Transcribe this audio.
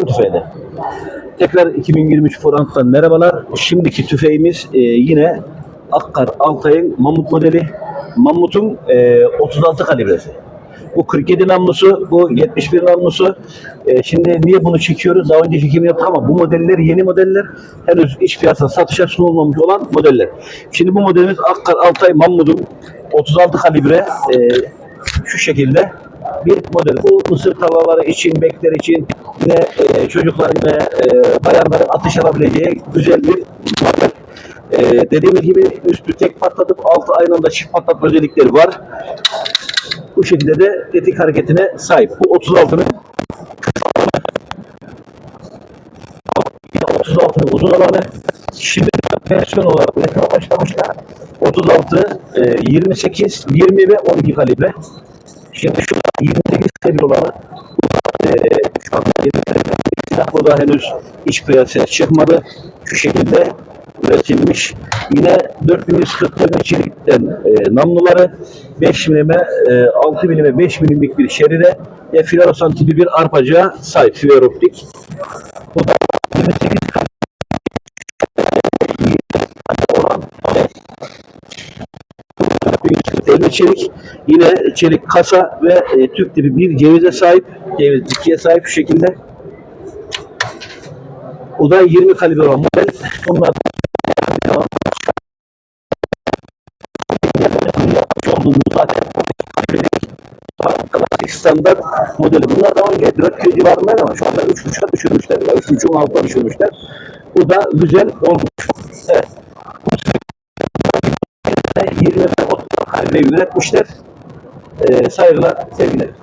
tüfeğine. Tekrar 2023 Forant'tan merhabalar. Şimdiki tüfeğimiz e, yine Akkar Altay'ın Mamut modeli. Mamut'un e, 36 kalibresi. Bu 47 namlusu, bu 71 namlusu. E, şimdi niye bunu çekiyoruz? Daha önce çekim yaptık ama bu modeller yeni modeller. Henüz iç piyasada satışa sunulmamış olan modeller. Şimdi bu modelimiz Akkar Altay Mamut'un 36 kalibre e, şu şekilde bir model. Bu mısır tavaları için, bekler için ve e, çocukların ve e, bayanların atış alabileceği güzel bir model. E, dediğimiz gibi üstü tek patlatıp altı aynı anda çift patlatma özellikleri var. Bu şekilde de tetik hareketine sahip. Bu 36'nın 36'nın uzun alanı. Şimdi versiyon olarak üretime başlamışlar. 36, e, 28, 20 ve 12 kalibre. Şimdi şu 28 kalibre olanı e, şu anda 20 kalibre silah bu da henüz iç piyasaya çıkmadı. Şu şekilde üretilmiş. Yine 4140 tane çelikten e, namluları 5 milime, e, 6 milime 5 milimlik bir şeride ve floresan tipi bir arpacığa sahip fiber çelik yine çelik kasa ve e, tüp tipi bir cevize sahip ceviz dikiye sahip şu şekilde o da 20 kalibre olan model bunlar standart modeli. Bunlar daha önce 4 kilo civarındaydı ama şu anda 3.5'a düşürmüşler. 3.5'un altına düşürmüşler. Bu da güzel olmuş. 20 ve 30 kalibre yönetmişler. Ee, saygılar, sevgiler.